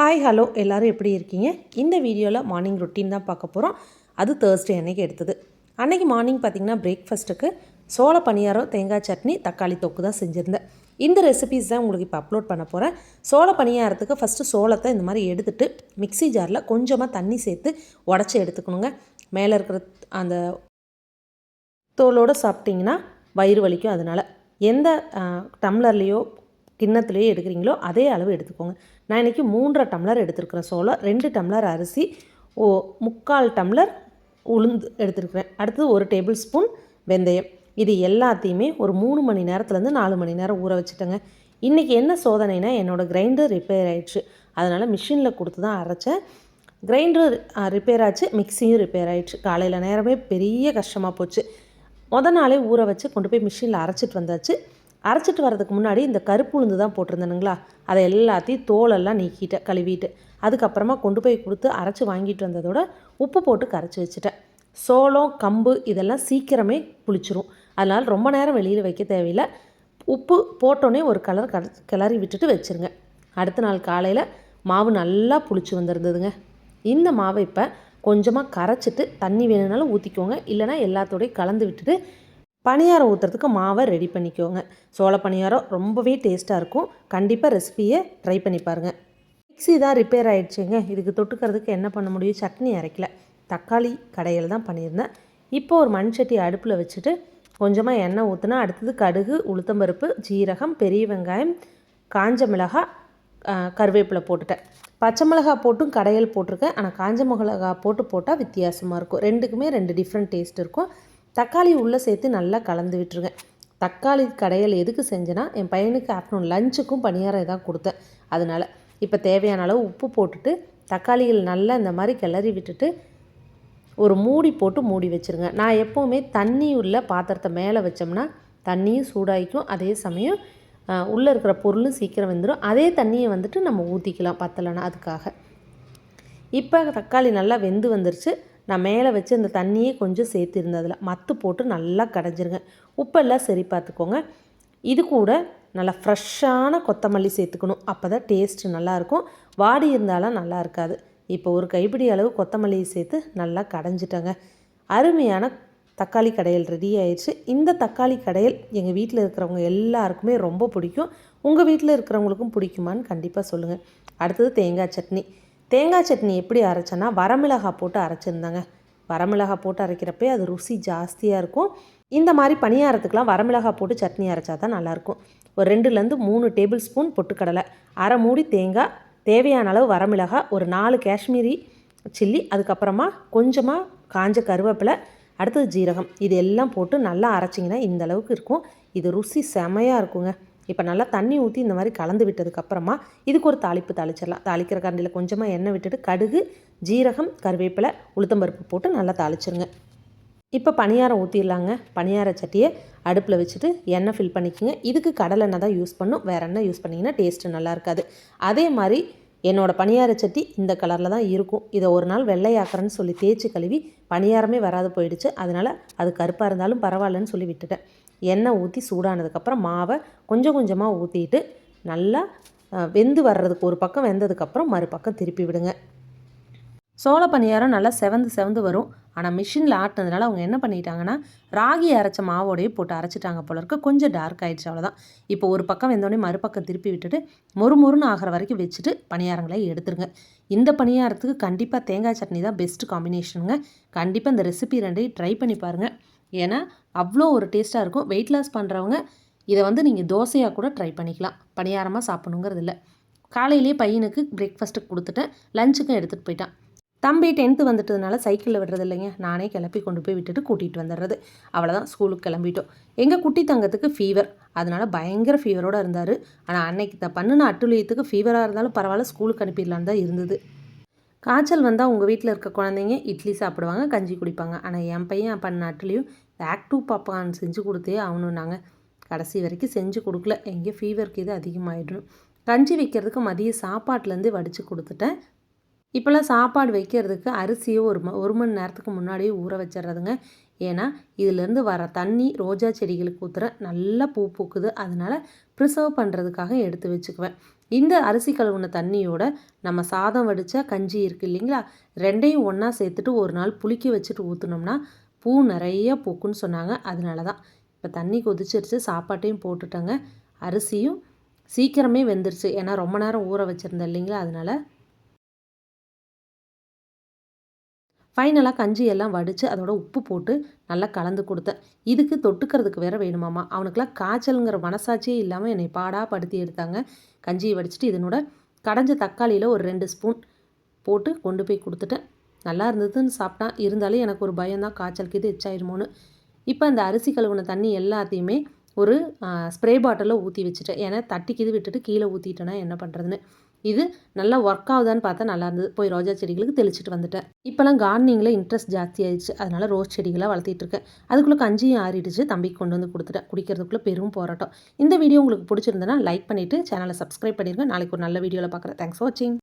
Hi hello எல்லோரும் எப்படி இருக்கீங்க? இந்த வீடியோவில் மார்னிங் ரொட்டீன் தான் பார்க்க போகிறோம் அது தேர்ஸ்டே அன்னைக்கு எடுத்தது. அன்னைக்கு மார்னிங் பார்த்திங்கன்னா பிரேக்ஃபாஸ்ட்டுக்கு சோள பணியாரம் தேங்காய் சட்னி தக்காளி தொக்கு தான் செஞ்சுருந்தேன். இந்த ரெசிபீஸ் தான் உங்களுக்கு இப்போ அப்லோட் பண்ண போகிறேன் சோள பணியாரத்துக்கு ஃபஸ்ட்டு சோளத்தை இந்த மாதிரி எடுத்துட்டு மிக்ஸி ஜாரில் கொஞ்சமாக தண்ணி சேர்த்து உடச்சி எடுத்துக்கணுங்க. மேலே இருக்கிற அந்த தோலோடு சாப்பிட்டிங்கன்னா வயிறு வலிக்கும் அதனால். எந்த டம்ளர்லேயோ கிண்ணத்துலேயே எடுக்கிறீங்களோ அதே அளவு எடுத்துக்கோங்க. நான் இன்றைக்கி மூன்றரை டம்ளர் எடுத்துருக்கிறேன் சோளம் ரெண்டு டம்ளர் அரிசி ஓ முக்கால் டம்ளர் உளுந்து எடுத்துருக்கிறேன். அடுத்தது ஒரு டேபிள் ஸ்பூன் வெந்தயம். இது எல்லாத்தையுமே ஒரு மூணு மணி நேரத்துலேருந்து நாலு மணி நேரம் ஊற வச்சுட்டேங்க. இன்றைக்கி என்ன சோதனைனா என்னோடய கிரைண்டர் ரிப்பேர் ஆயிடுச்சு. அதனால் மிஷினில் கொடுத்து தான் அரைச்சேன். கிரைண்டர் ரிப்பேர் ஆச்சு மிக்சியும் ரிப்பேர் ஆயிடுச்சு. காலையில் நேரமே பெரிய கஷ்டமாக போச்சு. மொதல் நாளே ஊற வச்சு கொண்டு போய் மிஷினில் அரைச்சிட்டு வந்தாச்சு. அரைச்சிட்டு வரதுக்கு முன்னாடி இந்த கருப்பு உளுந்து தான் போட்டிருந்தேனுங்களா? அதை எல்லாத்தையும் தோலெல்லாம் நீக்கிட்டேன் கழுவிட்டு அதுக்கப்புறமா கொண்டு போய் கொடுத்து அரைச்சி வாங்கிட்டு வந்ததோட உப்பு போட்டு கரைச்சி வச்சுட்டேன். சோளம் கம்பு இதெல்லாம் சீக்கிரமே புளிச்சிரும். அதனால் ரொம்ப நேரம் வெளியில் வைக்க தேவையில்லை. உப்பு போட்டோன்னே ஒரு கலர் கல கிளறி விட்டுட்டு வச்சுருங்க. அடுத்த நாள் காலையில் மாவு நல்லா புளிச்சு வந்திருந்ததுங்க. இந்த மாவை இப்போ கொஞ்சமாக கரைச்சிட்டு தண்ணி வேணும்னாலும் ஊற்றிக்கோங்க இல்லைனா எல்லாத்தோடையும் கலந்து விட்டுட்டு பணியாரம் ஊற்றுறதுக்கு மாவை ரெடி பண்ணிக்கோங்க. சோள பணியாரம் ரொம்பவே டேஸ்ட்டாக இருக்கும். கண்டிப்பாக ரெசிபியை ட்ரை பண்ணி பாருங்கள் மிக்ஸி தான் ரிப்பேர் ஆகிடுச்சிங்க இதுக்கு தொட்டுக்கிறதுக்கு என்ன பண்ண முடியும்? சட்னி அரைக்கல. தக்காளி கடையில் தான் பண்ணியிருந்தேன். இப்போ ஒரு மண் சட்டி அடுப்பில் வச்சுட்டு கொஞ்சமாக எண்ணெய் ஊற்றினா அடுத்தது கடுகு உளுத்தம்பருப்பு ஜீரகம் பெரிய வெங்காயம் காஞ்ச மிளகாய் கருவேப்பிலை போட்டுட்டேன். பச்சை மிளகா போட்டும் கடையல் போட்டிருக்கேன். ஆனால் காஞ்ச மிளகா போட்டு போட்டால் வித்தியாசமாக இருக்கும். ரெண்டுக்குமே ரெண்டு டிஃப்ரெண்ட் டேஸ்ட் இருக்கும். தக்காளி உள்ளே சேர்த்து நல்லா கலந்து விட்டுருங்க. தக்காளி கடையில் எதுக்கு செஞ்சேன்னா என் பையனுக்கு ஆஃப்டர்நூன் லஞ்சுக்கும் பணியாரம் தான் கொடுத்தேன். அதனால் இப்போ தேவையான அளவு உப்பு போட்டுட்டு தக்காளிகள் நல்லா இந்த மாதிரி கிளறி விட்டுட்டு ஒரு மூடி போட்டு மூடி வச்சுருங்க. நான் எப்போவுமே தண்ணி உள்ள பாத்திரத்தை மேலே வச்சோம்னா தண்ணியும் சூடாகிக்கும். அதே சமயம் உள்ளே இருக்கிற பொருளும் சீக்கிரம் வந்துடும் அதே தண்ணியை வந்துட்டு நம்ம ஊற்றிக்கலாம் பத்தலைன்னா அதுக்காக. இப்போ தக்காளி நல்லா வெந்து வந்துருச்சு. நான் மேலே வச்சு அந்த தண்ணியே கொஞ்சம் சேர்த்துருந்தேன் அதில் மத்து போட்டு நல்லா கடைஞ்சிருங்க. உப்பெல்லாம் சரி பார்த்துக்கோங்க. இது கூட நல்லா ஃப்ரெஷ்ஷான கொத்தமல்லி சேர்த்துக்கணும். அப்போ தான் டேஸ்ட்டு நல்லாயிருக்கும். வாடி இருந்தாலும் நல்லா இருக்காது. இப்போ ஒரு கைப்பிடி அளவு கொத்தமல்லியை சேர்த்து நல்லா கடைஞ்சிட்டேங்க. அருமையான தக்காளி கடையல் ரெடி ஆயிடுச்சு. இந்த தக்காளி கடையல் எங்கள் வீட்டில் இருக்கிறவங்க எல்லாருக்குமே ரொம்ப பிடிக்கும். உங்கள் வீட்டில் இருக்கிறவங்களுக்கும் பிடிக்குமான்னு கண்டிப்பாக சொல்லுங்கள் அடுத்தது தேங்காய் சட்னி. தேங்காய் சட்னி எப்படி அரைச்சேன்னா வரமிளகாய் போட்டு அரைச்சிருந்தாங்க. வரமிளகாய் போட்டு அரைக்கிறப்பே அது ருசி ஜாஸ்தியாக இருக்கும். இந்த மாதிரி பணியாரத்துக்கெலாம் வரமிளகாய் போட்டு சட்னி அரைச்சா தான் நல்லாயிருக்கும். ஒரு ரெண்டுலேருந்து மூணு டேபிள் ஸ்பூன் பொட்டுக்கடலை அரை மூடி தேங்காய் தேவையான அளவு வரமிளகாய் ஒரு நாலு காஷ்மீரி சில்லி அதுக்கப்புறமா கொஞ்சமாக காஞ்ச கருவேப்பிலை அடுத்தது ஜீரகம். இது எல்லாம் போட்டு நல்லா அரைச்சிங்கன்னா இந்த அளவுக்கு இருக்கும். இது ருசி செமையாக இருக்குங்க. இப்போ நல்லா தண்ணி ஊற்றி இந்த மாதிரி கலந்து விட்டதுக்கப்புறமா இதுக்கு ஒரு தாளிப்பு தாளிச்சிடலாம். தாளிக்கிற கரண்டியில் கொஞ்சமாக எண்ணெய் விட்டுட்டு கடுகு ஜீரகம் கருவேப்பிலை உளுத்தம்பருப்பு போட்டு நல்லா தாளிச்சிருங்க. இப்போ பணியாரம் ஊற்றிடலாங்க பணியார சட்டியை அடுப்பில் வச்சுட்டு எண்ணெய் ஃபில் பண்ணிக்கோங்க. இதுக்கு கடலை எண்ணெய் தான் யூஸ் பண்ணும். வேறு எண்ணெய் யூஸ் பண்ணிங்கன்னா டேஸ்ட்டு நல்லா இருக்காது. அதே மாதிரி என்னோடய பணியார சட்டி இந்த கலரில் தான் இருக்கும். இதை ஒரு நாள் வெள்ளையாக்குறேன்னு சொல்லி தேய்ச்சி கழுவி பணியாரமே வராது போயிடுச்சு. அதனால் அது கருப்பாக இருந்தாலும் பரவாயில்லன்னு சொல்லி விட்டுட்டேன். எண்ணெய் ஊற்றி சூடானதுக்கப்புறம் மாவை கொஞ்சம் கொஞ்சமாக ஊற்றிட்டு நல்லா வெந்து வர்றதுக்கு ஒரு பக்கம் வெந்ததுக்கப்புறம் மறுபக்கம் திருப்பி விடுங்க. சோள பணியாரம் நல்லா செவந்து செவந்து வரும். ஆனால் மிஷினில் ஆட்டினதுனால அவங்க என்ன பண்ணிட்டாங்கன்னா ராகி அரைச்ச மாவோடையே போட்டு அரைச்சிட்டாங்க போல இருக்க. கொஞ்சம் டார்க் ஆகிடுச்சு அவ்வளோதான் இப்போ ஒரு பக்கம் வெந்தோடனே மறுபக்கம் திருப்பி விட்டுட்டு மொறு மொறுன்னு ஆகிற வரைக்கும் வச்சுட்டு பணியாரங்களை எடுத்துருங்க. இந்த பணியாரத்துக்கு கண்டிப்பாக தேங்காய் சட்னி தான் பெஸ்ட் காம்பினேஷனுங்க கண்டிப்பாக இந்த ரெசிபி ரெண்டையும் ட்ரை பண்ணி பாருங்கள் ஏன்னா அவ்வளோ ஒரு டேஸ்ட்டாக இருக்கும். வெயிட் லாஸ் பண்ணுறவங்க இதை வந்து நீங்கள் தோசையாக கூட ட்ரை பண்ணிக்கலாம். பணியாரமாக சாப்பிடணுங்கிறது இல்லை. காலையிலேயே பையனுக்கு பிரேக்ஃபாஸ்ட்டுக்கு கொடுத்துட்டேன் லஞ்சுக்கும் எடுத்துகிட்டு போயிட்டான். தம்பி டென்த்து வந்துட்டதுனால சைக்கிளில் விடுறது இல்லைங்க. நானே கிளப்பி கொண்டு போய் விட்டுட்டு கூட்டிகிட்டு வந்துடுறது. அவ்வளோதான் ஸ்கூலுக்கு கிளம்பிட்டோம். எங்கள் குட்டி தங்கத்துக்கு ஃபீவர் அதனால் பயங்கர ஃபீவரோடு இருந்தார். ஆனால் அன்னைக்கு த பண்ணின அட்டுழியத்துக்கு ஃபீவராக இருந்தாலும் பரவாயில்ல ஸ்கூலுக்கு அனுப்பிடலான்னு தான் இருந்தது. காய்ச்சல் வந்தால் உங்கள் வீட்டில் இருக்க குழந்தைங்க இட்லி சாப்பிடுவாங்க கஞ்சி குடிப்பாங்க. ஆனால் என் பையன் பண்ண ஆக்ட் டூ பாப்பான் செஞ்சு கொடுத்தே ஆகணும் நாங்கள் கடைசி வரைக்கும் செஞ்சு கொடுக்கல. எங்கே ஃபீவருக்கு இது அதிகமாகிடும் கஞ்சி வைக்கிறதுக்கு மதிய சாப்பாட்டிலேருந்து வடித்து கொடுத்துட்டேன். இப்போல்லாம் சாப்பாடு வைக்கிறதுக்கு அரிசியை ஒரு ம ஒரு மணி நேரத்துக்கு முன்னாடியே ஊற வச்சிடறதுங்க. ஏன்னா இதிலேருந்து வர தண்ணி ரோஜா செடிகளுக்கு ஊற்றுற நல்லா பூ பூக்குது. அதனால் ப்ரிசர்வ் பண்ணுறதுக்காக எடுத்து வச்சுக்குவேன். இந்த அரிசி கழுவுன தண்ணியோட நம்ம சாதம் வடித்த கஞ்சி இருக்குது இல்லைங்களா? ரெண்டையும் ஒன்றா சேர்த்துட்டு ஒரு நாள் புளிக்க வச்சுட்டு ஊற்றுனோம்னா பூ நிறைய பூக்குன்னு சொன்னாங்க. அதனால தான் இப்போ தண்ணி கொதிச்சிருச்சு. சாப்பாட்டையும் போட்டுட்டேங்க. அரிசியும் சீக்கிரமே வெந்துருச்சு. ஏன்னா ரொம்ப நேரம் ஊற வச்சுருந்தேன் இல்லைங்களா? அதனால். ஃபைனலாக கஞ்சி எல்லாம் வடித்து அதோட உப்பு போட்டு நல்லா கலந்து கொடுத்தேன். இதுக்கு தொட்டுக்கிறதுக்கு வேற வேணுமாமா அவனுக்கெல்லாம் காய்ச்சலுங்கிற மனசாட்சியே இல்லாமல் என்னை பாடாக படுத்தி எடுத்தாங்க. கஞ்சியை வடிச்சிட்டு இதனோட கடைஞ்ச தக்காளியில் ஒரு ரெண்டு ஸ்பூன் போட்டு கொண்டு போய் கொடுத்துட்டேன். நல்லா இருந்ததுன்னு சாப்பிட்டான் இருந்தாலும் எனக்கு ஒரு பயம்தான் காய்ச்சலுக்கு இது எச்சாயிருமோன்னு. இப்போ அந்த அரிசி கழுவுன தண்ணி எல்லாத்தையுமே ஒரு ஸ்ப்ரே பாட்டிலில் ஊற்றி வச்சுட்டேன். ஏன்னா தட்டிக்கிது விட்டுட்டு கீழே ஊற்றிட்டேன்னா என்ன பண்ணுறதுன்னு இது நல்லா ஒர்க் ஆகுதான்னு பார்த்தா நல்லா இருந்தது. போய் ரோஜா செடிகளுக்கு தெளிச்சிட்டு வந்துட்டேன். இப்போலாம் கார்டனிங்கில் இன்ட்ரெஸ்ட் ஜாஸ்தி ஆயிடுச்சு. அதனால் ரோஸ் செடிகளாக வளர்த்திட்டு இருக்கேன். அதுக்குள்ளே கஞ்சியும் ஆறிடுச்சு. தம்பிக்கு கொண்டு வந்து கொடுத்துட்டேன். குடிக்கிறதுக்குள்ளே பெரும் போராட்டம். இந்த வீடியோ உங்களுக்கு பிடிச்சிருந்தனா லைக் பண்ணிவிட்டு சேனலை சப்ஸ்கிரைப் பண்ணிடுங்க நாளைக்கு ஒரு நல்ல வீடியோவில் பார்க்குறேன். தேங்க்ஸ் ஃபார் வாட்சிங்